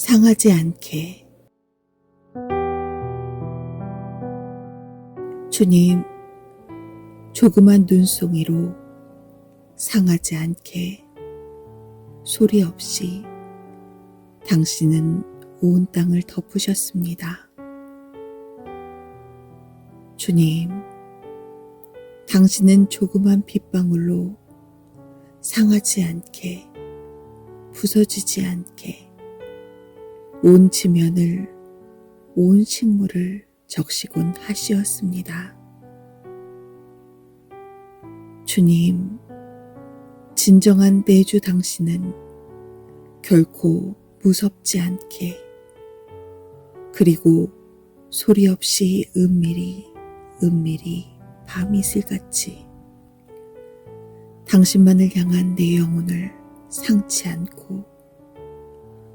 상하지 않게 주님, 조그만 눈송이로 상하지 않게 소리 없이 당신은 온 땅을 덮으셨습니다. 주님, 당신은 조그만 빗방울로 상하지 않게, 부서지지 않게, 온 지면을, 온 식물을 적시곤 하시었습니다. 주님, 진정한 내주 당신은 결코 무섭지 않게, 그리고 소리 없이 은밀히, 은밀히 밤이슬같이 당신만을 향한 내 영혼을 상치 않고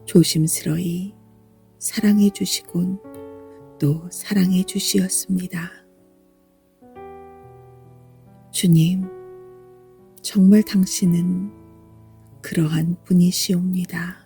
조심스러이 사랑해 주시곤 또 사랑해 주시었습니다. 주님, 정말 당신은 그러한 분이시옵니다.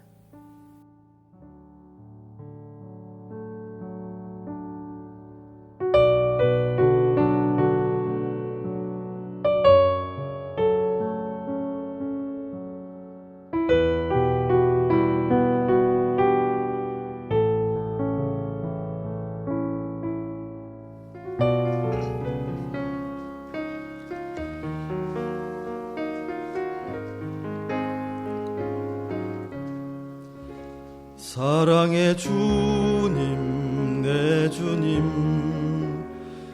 사랑의 주님 내 주님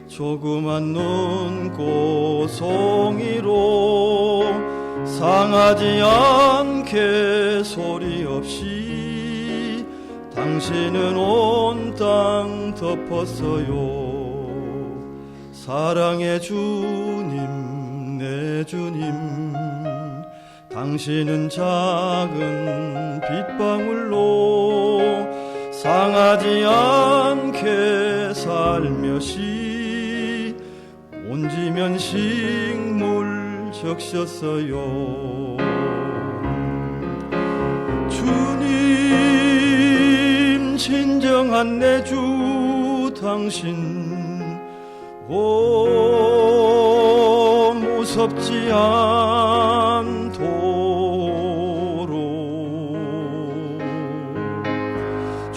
조그만 눈꽃송이로 상하지 않게 소리 없이 당신은 온 땅 덮었어요. 사랑의 주님 내 주님 당신은 작은 빗방울로 상하지 않게 살며시 온지면 식물 적셨어요. 주님 진정한 내 주 당신 오 무섭지 않도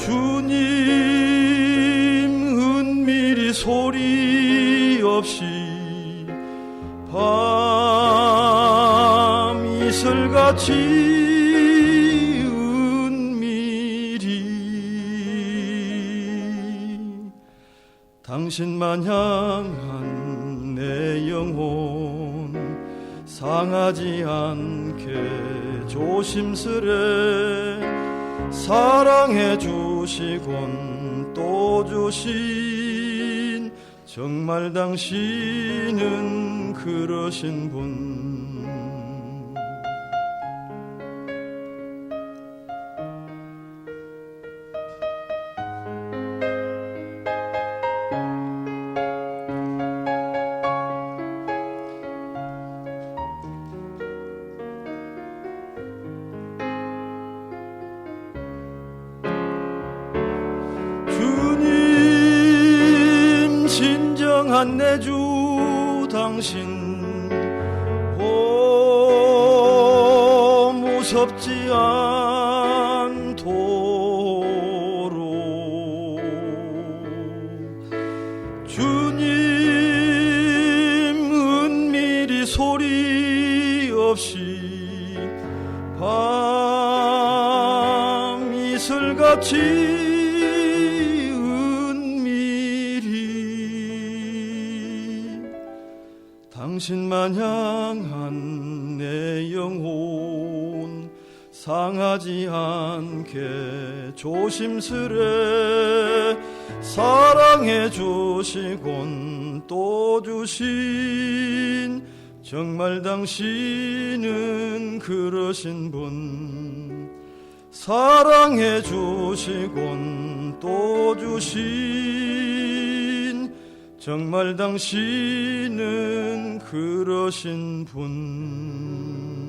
주님 은밀히 소리 없이 밤 이슬같이 은밀히 당신만 향한 내 영혼 상하지 않게 조심스레 사랑해 주 시곤 또 주신 정말 당신은 그러신 분 당신. 오 무섭지 않도록. 주님 은밀히 소리 없이 밤 이슬같이 당신만 향한 내 영혼 상하지 않게 조심스레 사랑해 주시곤 또 주신 정말 당신은 그러신 분. 사랑해 주시곤 또 주신 정말 당신은 그러신 분